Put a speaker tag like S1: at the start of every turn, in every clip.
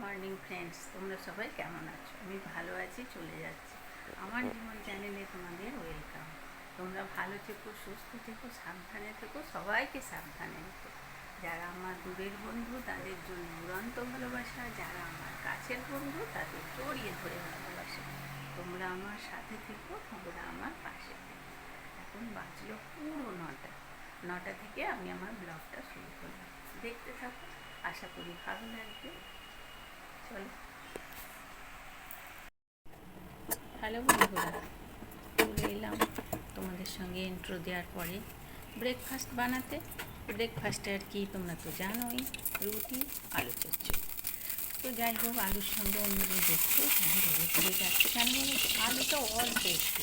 S1: Morning friends তোমরা সবাই কেমন আছো? আমি ভালো আছি, চলে যাচ্ছি। আমার জীবন চ্যানেলে তোমাদের ওয়েলকাম তোমরা ভালো থেকো, সুস্থ থেকো, সাবধানে থেকো, সবাইকে সাবধানে রেখো। যারা আমার দূরের বন্ধু, তাদের জন্য উড়ন্ত ভালোবাসা। যারা আমার কাছের বন্ধু, তাদের জড়িয়ে ধরে ভালোবাসা। তোমরা আমার সাথে থেকো, তোমরা আমার পাশে থেকো। এখন বাজলো পুরো নটা। নটা থেকে আমি আমার ব্লগটা শুরু করলাম। দেখতে থাকো, আশা করি ভালো লাগবে। হ্যালো বন্ধুরা, চলে এলাম তোমাদের সঙ্গে ইন্ট্রো দেওয়ার পরে। ব্রেকফাস্ট বানাতে ব্রেকফাস্টে আর কি তোমরা তো জানোই, রুটি, আলু চচ্চড়ি। তো যাই হোক, আলুর সঙ্গে অন্যদিন দেখছ তো? আলুটা অল্প একটু।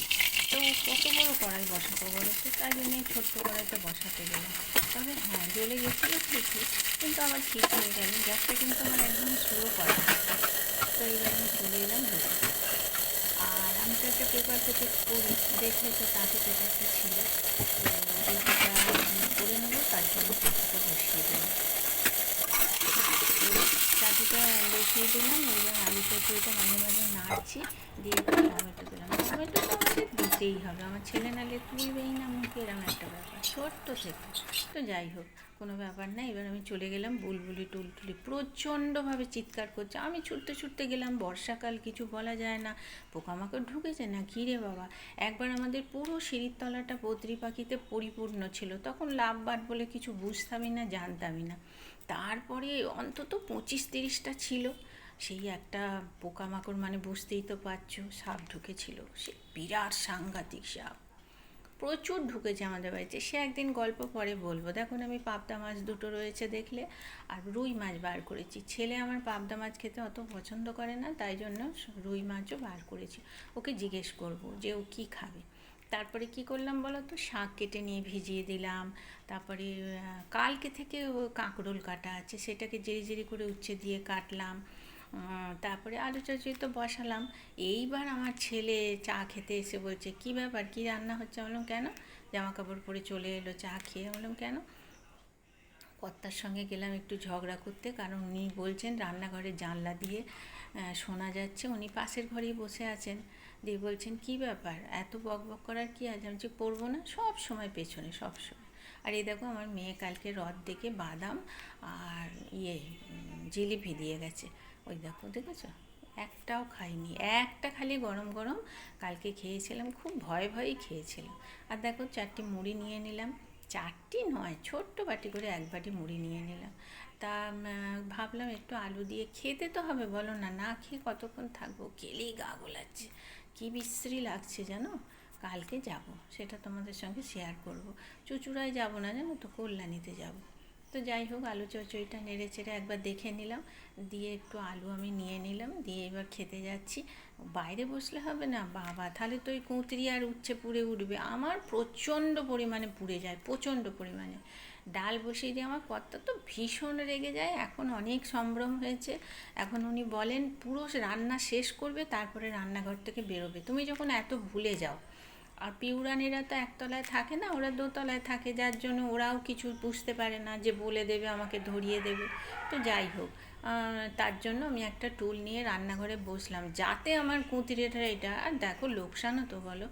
S1: তো কত বড় কড়াই বসাতে বলো? তো তাই জন্যে ছোট্ট কড়াইটা বসাতে গেলাম। তবে হ্যাঁ জ্বলে গেছিল ঠিকই, কিন্তু আবার ঠিক হয়ে গেল। গ্যাসটা কিন্তু আমার একদম শুরু করা তো এইবার আমি চলে এলাম আর আমি তো একটা পেপার পেতে করি, দেখলে তো তাতে পেপারটা ছিল। তো রুটিটা আমি করে নেব, তার জন্য পেপারটা বসিয়ে দিলাম চাটুটা বসিয়ে দিলাম, এবার আলু চচড়িটা মাঝে মাঝে নাড়ছি, দিয়ে টমেটো দিলাম। টমেটো তো আমাদের দিতেই হবে, আমার ছেলে নালে তুলবেই না মুখে এরকম একটা ব্যাপার। ছোট্ট থেকে তো যাই হোক, কোনো ব্যাপার না এবার আমি চলে গেলাম বুলবুলি টুলটুলি। প্রচণ্ডভাবে চিৎকার করছে, আমি ছুটতে ছুটতে গেলাম, বর্ষাকাল কিছু বলা যায় না, পোকামাকড় ঢুকেছে না ঘিরে বাবা? একবার আমাদের পুরো সিঁড়ির তলাটা পত্রি পাখিতে পরিপূর্ণ ছিল, তখন লাভ বাট বলে কিছু বুঝতামই না, জানতামই না। তারপরে অন্তত পঁচিশ তিরিশটা ছিল। সেই একটা পোকামাকড় মানে বুঝতেই তো পারছ, সাপ ঢুকেছিল। সে বিরাট সাংঘাতিক সাপ। প্রচুর ঢুকেছে আমাদের বাড়িতে। সে একদিন গল্প পরে বলব, দেখুন আমি পাবদা মাছ দুটো রয়েছে দেখলে, আর রুই মাছ বার করেছি। ছেলে আমার পাবদা মাছ খেতে অত পছন্দ করে না, তাই জন্য রুই মাছও বার করেছি। ওকে জিজ্ঞেস করব যে ও কী খাবে। তারপরে কি করলাম বলো তো শাক কেটে নিয়ে ভিজিয়ে দিলাম। তারপরে কালকে থেকে কাঁকরোল কাটা আছে, সেটাকে জেরি জেরি করে উচ্ছে দিয়ে কাটলাম। তারপরে আলু চচড়ি তো বসালাম। এইবার আমার ছেলে চা খেতে এসে বলছে, কি ব্যাপার? কি রান্না হচ্ছে? বললাম, কেন? জামা কাপড় পরে চলে এলো, চা খেয়ে। বললাম, কেন? কর্তার সঙ্গে গেলাম একটু ঝগড়া করতে, কারণ উনি বলছেন রান্নাঘরে জানলা দিয়ে শোনা যাচ্ছে, উনি পাশের ঘরেই বসে আছেন। দিয়ে বলছেন, কি ব্যাপার? এত বক বক করার কি আছে আমি যে করব না? সব সময় পেছনে, সব সময়। আর এই দেখো, আমার মেয়ে কালকে রদ দেখে বাদাম আর ইয়ে জিলিপি দিয়ে গেছে। ওই দেখো, দেখেছ? একটাও খাইনি। একটা খালি গরম গরম কালকে খেয়েছিলাম, খুব ভয়ে ভয়েই খেয়েছিলাম। আর দেখো, চারটি মুড়ি নিয়ে নিলাম। চারটি নয়, ছোট্ট বাটি করে এক বাটি মুড়ি নিয়ে নিলাম। তা ভাবলাম একটু আলু দিয়ে খেতে তো হবে, বলো না না খেয়ে কতক্ষণ থাকব? গেলেই গা গোলাচ্ছে। কী বিশ্রী লাগছে জানো? কালকে যাব, সেটা তোমাদের সঙ্গে শেয়ার করব। চুচুড়ায় যাব না জানো তো, কল্যাণীতে যাব। তো যাই হোক, আলু চচ্চড়িটা নেড়ে চেড়ে একবার দেখে নিলাম। দিয়ে একটু আলু আমি নিয়ে নিলাম, দিয়ে এবার খেতে যাচ্ছি। বাইরে বসলে হবে না? বাবা, তাহলে তো ওই কুঁতরি আর উচ্ছে পুড়ে উঠবে। আমার প্রচণ্ড পরিমাণে পুড়ে যায়, প্রচণ্ড পরিমাণে। ডাল বসিয়ে দিয়ে আমার কর্তা তো ভীষণ রেগে যায়। এখন অনেক সম্ভ্রম হয়েছে। এখন উনি বলেন, পুরো রান্না শেষ করবে, তারপরে রান্নাঘর থেকে বেরোবে। তুমি যখন এত ভুলে যাও আর পিউরানিরা তো একতলায় থাকে না, ওরা দোতলায় থাকে, যার জন্য ওরাও কিছু বুঝতে পারে না যে বলে দেবে, আমাকে ধরিয়ে দেবে। তো যাই হোক তার জন্য আমি একটা টুল নিয়ে রান্নাঘরে বসলাম, যাতে আমার কুঁতিরেটা এটা, আর দেখো লোকসানও তো বলো।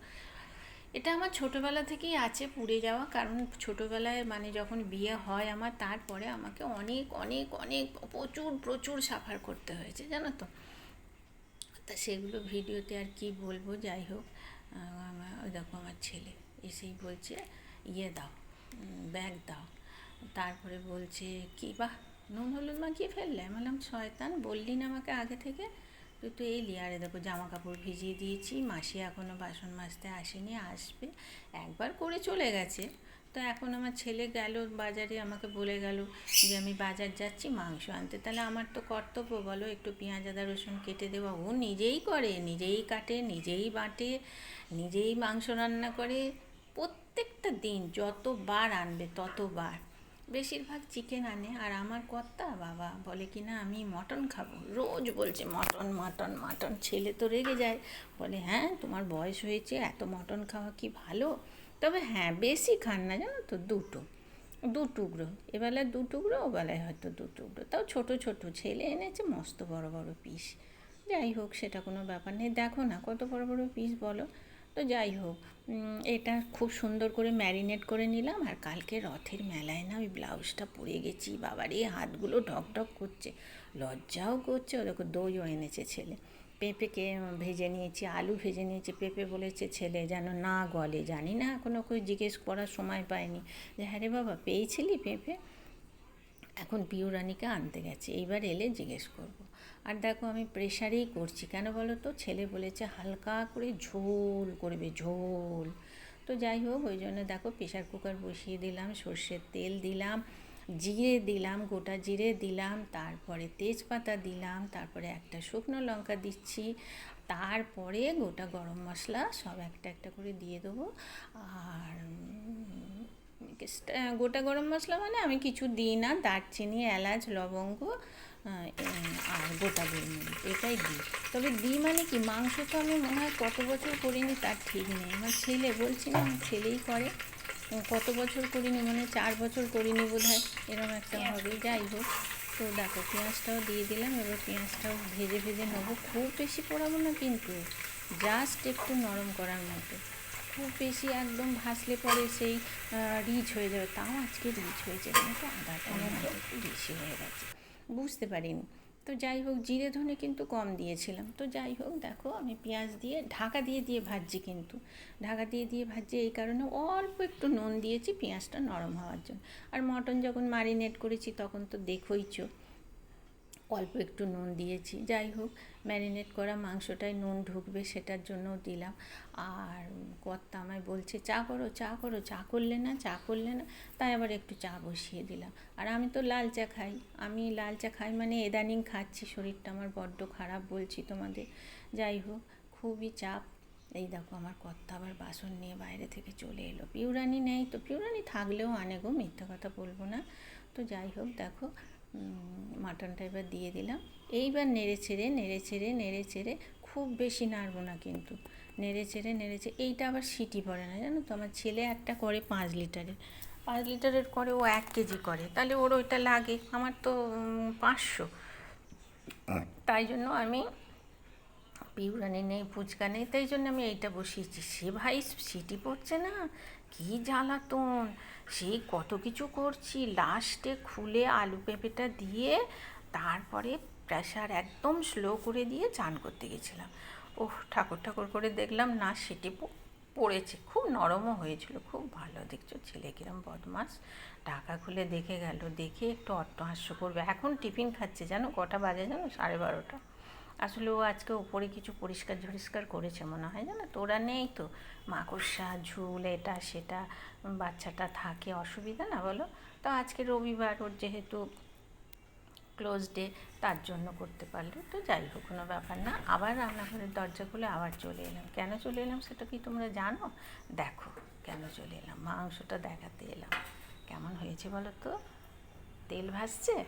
S1: এটা আমার ছোটোবেলা থেকেই আছে পুড়ে যাওয়া, কারণ ছোটোবেলায় মানে যখন বিয়ে হয় আমার, তারপরে আমাকে অনেক অনেক অনেক প্রচুর প্রচুর সাফার করতে হয়েছে, জানো তো? তা সেগুলো ভিডিওতে আর কি বলব, যাই হোক। আমার, ওই দেখো আমার ছেলে এসেই বলছে ইয়ে দাও ব্যাগ দাও। তারপরে বলছে, কি বাহ, নুন হলুদ মাখিয়ে ফেললে? বললাম, শয়তান, বললি না আমাকে আগে থেকে? তুই তো এলি, আরে দেখো জামা কাপড় ভিজিয়ে দিয়েছি, মাসি এখনও বাসন মাজতে আসেনি, আসবে, একবার করে চলে গেছে। তো এখন আমার ছেলে গেল, বাজারে আমাকে বলে গেল যে আমি বাজার যাচ্ছি, মাংস আনতে। তাহলে আমার তো কর্তব্য, বলো একটু পেঁয়াজ, আদা, রসুন কেটে দেওয়া। ও নিজেই করে, নিজেই কাটে, নিজেই বাটে, নিজেই মাংস রান্না করে। প্রত্যেকটা দিন যতবার আনবে, ততবার। বেশিরভাগ চিকেন আনে। আর আমার কর্তা বাবা বলে কি না, আমি মটন খাব। রোজ বলছে, মটন মটন মটন। ছেলে তো রেগে যায়। বলে হ্যাঁ তোমার বয়স হয়েছে, এত মটন খাওয়া কি ভালো? তবে হ্যাঁ বেশি খান না, জানো তো, দুটো। দু টুকরো। এবেলায় দু টুকরো ওবেলায় হয়তো দু টুকরো। তাও ছোট ছোট। ছেলে এনেছে মস্ত বড় বড় পিস যাই হোক, সেটা কোনো ব্যাপার নেই। দেখো না কত বড় বড় পিস বলো। তো যাই হোক এটা খুব সুন্দর করে ম্যারিনেট করে নিলাম আর কালকে রথের মেলায় না ওই ব্লাউজটা পরে গেছি। বাবারে, হাতগুলো ঢক ঢক করছে। লজ্জাও করছে ও দেখো দইও এনেছে ছেলে। পেঁপেকে ভেজে নিয়েছি, আলু ভেজে নিয়েছি, পেঁপে বলেছে ছেলে যেন না গলে। জানি না এখনও কেউ জিজ্ঞেস করার সময় পায়নি যে হ্যাঁ রে বাবা, পেয়েছিলি পেঁপে? এখন পিউরানিকে আনতে গেছে, এইবার এলে জিজ্ঞেস করব। আর দেখো আমি প্রেশারেই করছি, কেন বলো তো? ছেলে বলেছে হালকা করে ঝোল করবে, ঝোল। তো যাই হোক, ওই জন্য দেখো প্রেশার কুকার বসিয়ে দিলাম, সর্ষের তেল দিলাম, জিরে দিলাম, গোটা জিরে দিলাম, তারপরে তেজপাতা দিলাম, তারপরে একটা শুকনো লঙ্কা দিচ্ছি, তারপরে গোটা গরম মশলা সব একটা একটা করে দিয়ে দেবো। আর গোটা গরম মশলা মানে আমি কিছু দিই না দারচিনি এলাচ লবঙ্গ আর গোটা গোলমরিচ এটাই দিই। তবে দিই মানে কি মাংস তো আমি মনে হয় কত বছর করিনি তার ঠিক নেই। আমার ছেলে বলছি না আমার ছেলেই করে। কত বছর করিনি মানে চার বছর করিনি বোধ হয় এরকম একটা হবে যাই হোক। তো দেখো পেঁয়াজটাও দিয়ে দিলাম এবার পেঁয়াজটাও ভেজে ভেজে নেব। খুব বেশি পোড়াবো না কিন্তু জাস্ট একটু নরম করার মতো। খুব বেশি একদম ভাসলে পরে সেই রিচ হয়ে যাবে। তাও আজকে রিচ হয়েছে কেন তো আদাটা মনে একটু বেশি হয়ে গেছে। বুঝতে পারিনি। তো যাই হোক জিরে ধনে কিন্তু কম দিয়েছিলাম। তো যাই হোক দেখো আমি পেঁয়াজ দিয়ে ঢাকা দিয়ে দিয়ে ভাজছি কিন্তু। ঢাকা দিয়ে দিয়ে ভাজছি এই কারণে অল্প একটু নুন দিয়েছি পেঁয়াজটা নরম হওয়ার জন্য। আর মটন যখন মারিনেট করেছি তখন তো দেখোইছো অল্প একটু নুন দিয়েছি। যাই হোক ম্যারিনেট করা মাংসটায় নুন ঢুকবে সেটার জন্যও দিলাম। আর কর্তা আমায় বলছে, চা করো চা করো। চা করলে না, চা করলে না। তাই আবার একটু চা বসিয়ে দিলাম। আর আমি তো লাল চা খাই। আমি লাল চা খাই মানে এদানিং খাচ্ছি, শরীরটা আমার বড্ড খারাপ বলছি তোমাদের। যাই হোক, খুবই চাপ। এই দেখো আমার কর্তা আবার বাসন নিয়ে বাইরে থেকে চলে এলো। পিউরানি নেই তো, পিউরানি থাকলেও আনে গো, মিথ্যা কথা বলব না। তো যাই হোক, দেখো মাটনটা এবার দিয়ে দিলাম। এইবার নেড়ে ছেড়ে নেড়ে ছেড়ে নেড়ে ছেড়ে খুব বেশি নাড়বো না কিন্তু। নেড়ে ছেড়ে নেড়ে ছেড়ে এইটা আবার সিটি পড়ে না, জানো তো? আমার ছেলে একটা করে পাঁচ লিটারের। পাঁচ লিটারের করে ও এক কেজি করে। তাহলে ওর ওইটা লাগে, আমার তো পাঁচশো। তাই জন্য আমি পিউরানি নেই, ফুচকা নেই, তাই জন্য আমি এইটা বসিয়েছি। সে ভাই সিটি পড়ছে না কি জ্বালাতন? সেই কত কিছু করছি লাস্টে খুলে আলু পেঁপেটা দিয়ে তারপরে প্রেশার একদম স্লো করে দিয়ে চান করতে গেছিলাম। ওহ, ঠাকুর ঠাকুর করে দেখলাম, না, সেটি পড়েছে। খুব নরমও হয়েছিল, খুব ভালো। দেখছ, ছেলে কিরম বদমাস। টাকা খুলে দেখে গেল, দেখে একটু অট্টহাস্য করবে। এখন টিফিন খাচ্ছে, জানো, কটা বাজে জানো? সাড়ে বারোটা। আসলে ও আজকে উপরে কিছু পরিষ্কার ঝরিষ্কার করেছে মনে হয়, জানো তো? ওরা নেই তো। মাকড়সা, ঝুল, এটা, সেটা বাচ্চাটা থাকে, অসুবিধা না বলো? তো আজকে রবিবার ওর যেহেতু ক্লোজ ডে তার জন্য করতে পারল। তো যাই হোক, কোনো ব্যাপার না। আবার রান্নাঘরের দরজা খুলে আবার চলে এলাম। কেন চলে এলাম সেটা কি তোমরা জানো? দেখো, কেন চলে এলাম? মাংসটা দেখাতে এলাম। কেমন হয়েছে বলো তো? তেল ভাসছে